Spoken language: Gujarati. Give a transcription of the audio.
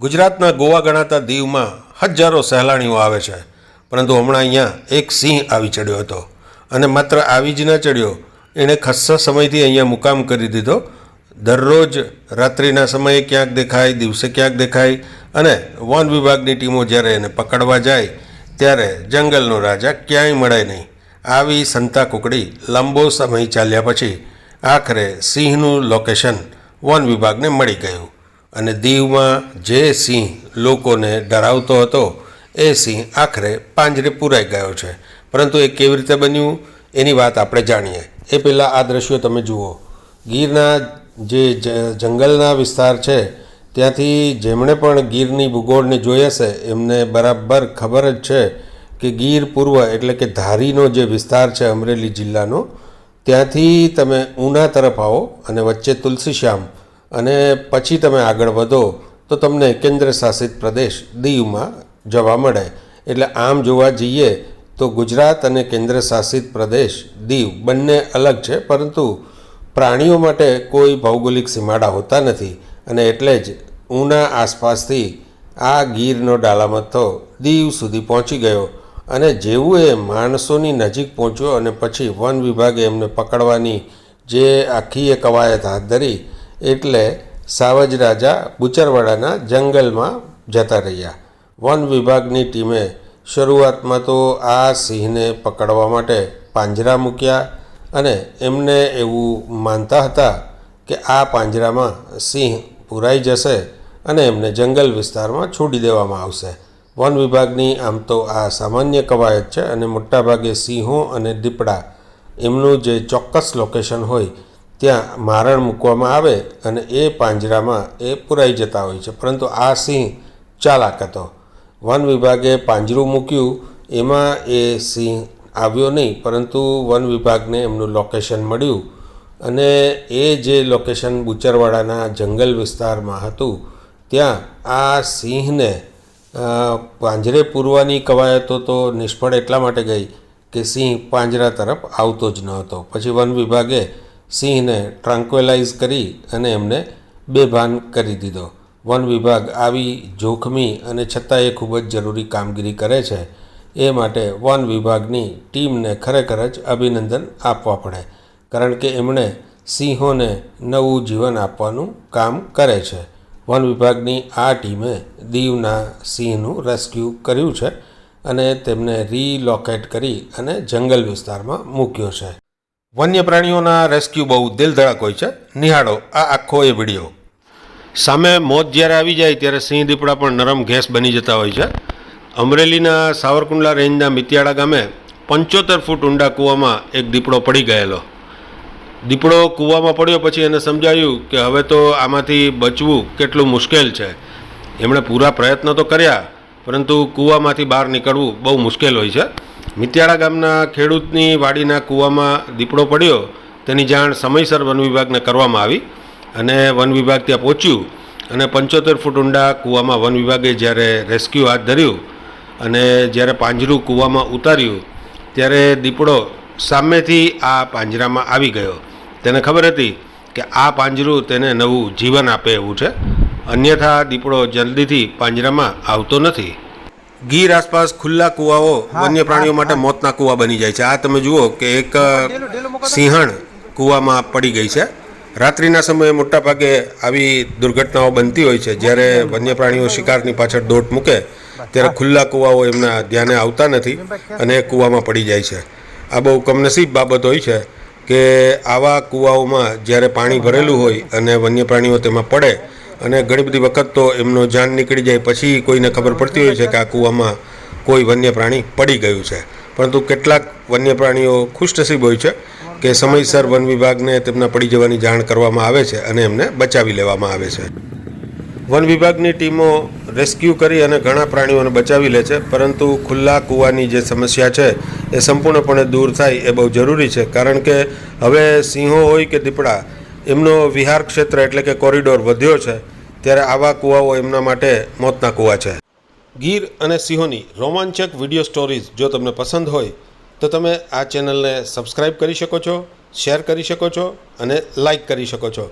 ગુજરાતના ગોવા ગણાતા દીવમાં હજારો સહેલાણીઓ આવે છે. પરંતુ હમણાં અહીંયા એક સિંહ આવી ચડ્યો હતો. અને માત્ર આવી જ ન ચડ્યો, એણે ખસ્સા સમયથી અહીંયા મુકામ કરી દીધો. દરરોજ રાત્રિના સમયે ક્યાંક દેખાય, દિવસે ક્યાંક દેખાય અને વન વિભાગની ટીમો જ્યારે એને પકડવા જાય, ત્યારે જંગલનો રાજા ક્યાંય મળે નહીં. આવી સંતા કુકડી લાંબો સમય ચાલ્યા પછી આખરે સિંહનું લોકેશન વન વિભાગને મળી ગયું. અને દીવમાં જે સિંહ લોકોને ડરાવતો હતો, એ સિંહ આખરે પાંજરે પૂરાઈ ગયો છે. પરંતુ એ કેવી રીતે બન્યું, એની વાત આપણે જાણીએ. એ પહેલાં આ દ્રશ્યો તમે જુઓ. ગીરના જે જંગલના વિસ્તાર છે, ત્યાંથી જેમણે પણ ગીરની ભૂગોળને જોઈ હશે, એમને બરાબર ખબર જ છે કે ગીર પૂર્વ એટલે કે ધારીનો જે વિસ્તાર છે અમરેલી જિલ્લાનો, ત્યાંથી તમે ઉના તરફ આવો અને વચ્ચે તુલસીશ્યામ અને પછી તમે આગળ વધો, તો તમને કેન્દ્ર શાસિત પ્રદેશ દીવમાં જવા મળે. એટલે આમ જોવા જઈએ, તો ગુજરાત અને કેન્દ્ર શાસિત પ્રદેશ દીવ બંને અલગ છે, પરંતુ પ્રાણીઓ માટે કોઈ ભૌગોલિક સીમાડા હોતા નથી. અને એટલે જ ઉના આસપાસથી આ ગીરનો ડાલામથ્થો દીવ સુધી પહોંચી ગયો. અને જેવું એ માણસોની નજીક પહોંચ્યો અને પછી વન વિભાગે એમને પકડવાની જે આખી એ કવાયત હાથ ધરી એટલે સાવજ રાજા બુચરવાડાના જંગલમાં જતા રહ્યા. વન વિભાગની ટીમે શરૂઆતમાં તો આ સિંહને પકડવા માટે પાંજરા મૂક્યા અને એમને એવું માનતા હતા કે આ પાંજરામાં સિંહ પુરાઈ જશે અને એમને જંગલ વિસ્તારમાં છોડી દેવામાં આવશે. વન વિભાગની આમ તો આ સામાન્ય કવાયત છે અને મોટાભાગે સિંહો અને દીપડા એમનું જે ચોક્કસ લોકેશન હોય ત્યાં મારણ મૂકવામાં આવે અને એ પાંજરામાં એ પુરાઈ જતા હોય છે. પરંતુ આ સિંહ ચાલાક હતો. વન વિભાગે પાંજરું મૂક્યું. એમાં એ સિંહ આવ્યો નહીં, પરંતુ વન વિભાગને એમનું લોકેશન મળ્યું. અને એ જે લોકેશન બુચરવાડાના જંગલ વિસ્તારમાં હતું, ત્યાં આ સિંહને પાંજરે પૂરવાની કવાયતો તો નિષ્ફળ એટલા માટે ગઈ કે સિંહ પાંજરા તરફ આવતો જ ન હતો. પછી વન વિભાગે સિંહને ટ્રાન્ક્વેલાઇઝ કરી અને એમને બેભાન કરી દીધો. વન વિભાગ આવી જોખમી અને છતાં એ ખૂબ જ જરૂરી કામગીરી કરે છે. એ માટે વન વિભાગની ટીમને ખરેખર જ અભિનંદન આપવા પડે, કારણ કે એમણે સિંહોને નવું જીવન આપવાનું કામ કરે છે. વન વિભાગની આ ટીમે દીવના સિંહનું રેસ્ક્યુ કર્યું છે અને તેમને રીલોકેટ કરી અને જંગલ વિસ્તારમાં મૂક્યો છે. વન્ય પ્રાણીઓના રેસ્ક્યુ બહુ દિલધડક હોય છે. નિહાળો, આ આખો એ વીડિયો સામે મોત જ્યારે આવી જાય ત્યારે સિંહ દીપડા પણ નરમ ઘેસ બની જતા હોય છે. અમરેલીના સાવરકુંડલા રેન્જના મિતિયાળા ગામે પંચોતેર ફૂટ ઊંડા કૂવામાં એક દીપડો પડી ગયેલો. દીપડો કૂવામાં પડ્યો પછી એને સમજાયું કે હવે તો આમાંથી બચવું કેટલું મુશ્કેલ છે. એમણે પૂરા પ્રયત્નો તો કર્યા, પરંતુ કૂવામાંથી બહાર નીકળવું બહુ મુશ્કેલ હોય છે. મિતિયાળા ગામના ખેડૂતની વાડીના કૂવામાં દીપડો પડ્યો. તેની જાણ સમયસર વન વિભાગને કરવામાં આવી અને વન વિભાગ ત્યાં પહોંચ્યું અને પંચોતેર ફૂટ ઊંડા કૂવામાં વન વિભાગે જ્યારે રેસ્ક્યુ હાથ ધર્યું અને જ્યારે પાંજરું કૂવામાં ઉતાર્યું, ત્યારે દીપડો સામેથી આ પાંજરામાં આવી ગયો. તેને ખબર હતી કે આ પાંજરું તેને નવું જીવન આપે એવું છે. અન્યથા દીપડો જલ્દીથી પાંજરામાં આવતો નથી. ગીર આસપાસ ખુલ્લા કૂવાઓ વન્ય પ્રાણીઓ માટે મોતના કૂવા બની જાય છે. આ તમે જુઓ કે એક સિંહણ કૂવામાં પડી ગઈ છે. રાત્રિના સમયે મોટાભાગે આવી દુર્ઘટનાઓ બનતી હોય છે. જ્યારે વન્ય પ્રાણીઓ શિકારની પાછળ દોટ મૂકે ત્યારે ખુલ્લા કૂવાઓ એમના ધ્યાને આવતા નથી અને કૂવામાં પડી જાય છે. આ બહુ કમનસીબ બાબત હોય છે કે આવા કૂવાઓમાં જ્યારે પાણી ભરેલું હોય અને વન્ય પ્રાણીઓ તેમાં પડે અને ઘણી બધી વખત તો એમનો જાન નીકળી જાય, પછી કોઈને ખબર પડતી હોય છે કે આ કૂવામાં કોઈ વન્ય પ્રાણી પડી ગયું છે. પરંતુ કેટલાક વન્ય પ્રાણીઓ ખુશનસીબ હોય છે કે સમયસર વન વિભાગને તેમના પડી જવાની જાણ કરવામાં આવે છે અને એમને બચાવી લેવામાં આવે છે. વન વિભાગની ટીમો રેસ્ક્યુ કરી અને ઘણા પ્રાણીઓને બચાવી લે છે, પરંતુ ખુલ્લા કૂવાની જે સમસ્યા છે એ સંપૂર્ણપણે દૂર થાય એ બહુ જરૂરી છે. કારણ કે હવે સિંહો હોય કે દીપડા એમનો વિહાર ક્ષેત્ર એટલે કે કોરિડોર વધ્યો છે, ત્યારે આવા કૂવાઓ એમના માટે મોતના કૂવા છે. ગીર અને સિંહોની રોમાંચક વીડિયો સ્ટોરીઝ જો તમને પસંદ હોય, તો તમે આ ચેનલને સબસ્ક્રાઈબ કરી શકો છો, શેર કરી શકો છો અને લાઈક કરી શકો છો.